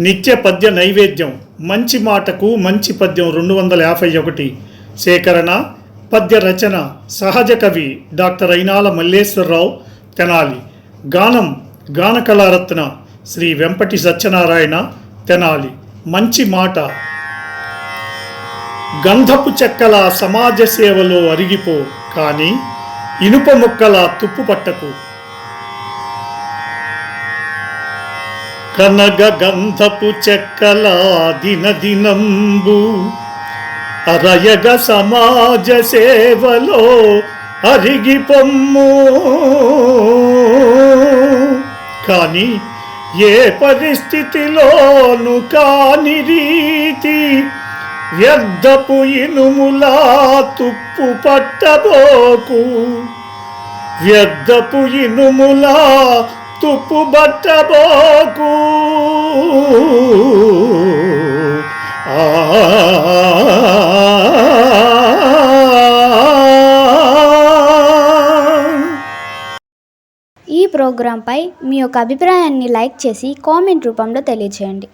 నిత్య పద్య నైవేద్యం. మంచి మాటకు మంచి పద్యం రెండు వందల యాభై ఒకటి. సేకరణ పద్య రచన సహజ కవి డాక్టర్ అయినాల మల్లేశ్వరరావు తెనాలి. గానం గాన కళారత్న శ్రీ వెంపటి సత్యనారాయణ తెనాలి. మంచి మాట. గంధపు చెక్కల సమాజ సేవలో అరిగిపో కానీ ఇనుప ముక్కల తుప్పు పట్టకు. కనగ గంధపు చెక్కల దిన దినంబు అరయగ సమాజ సేవలో అరిగి పొమ్ము. కానీ ఏ పరిస్థితిలోను కాని రీతి వ్యర్థపు ఇనుములా తుప్పు పట్టబోకు. వ్యర్థపు ఇనుములా తుప్పు బట్టబోకు. ఈ ప్రోగ్రాంపై మీ యొక్క అభిప్రాయాన్ని లైక్ చేసి కామెంట్ రూపంలో తెలియజేయండి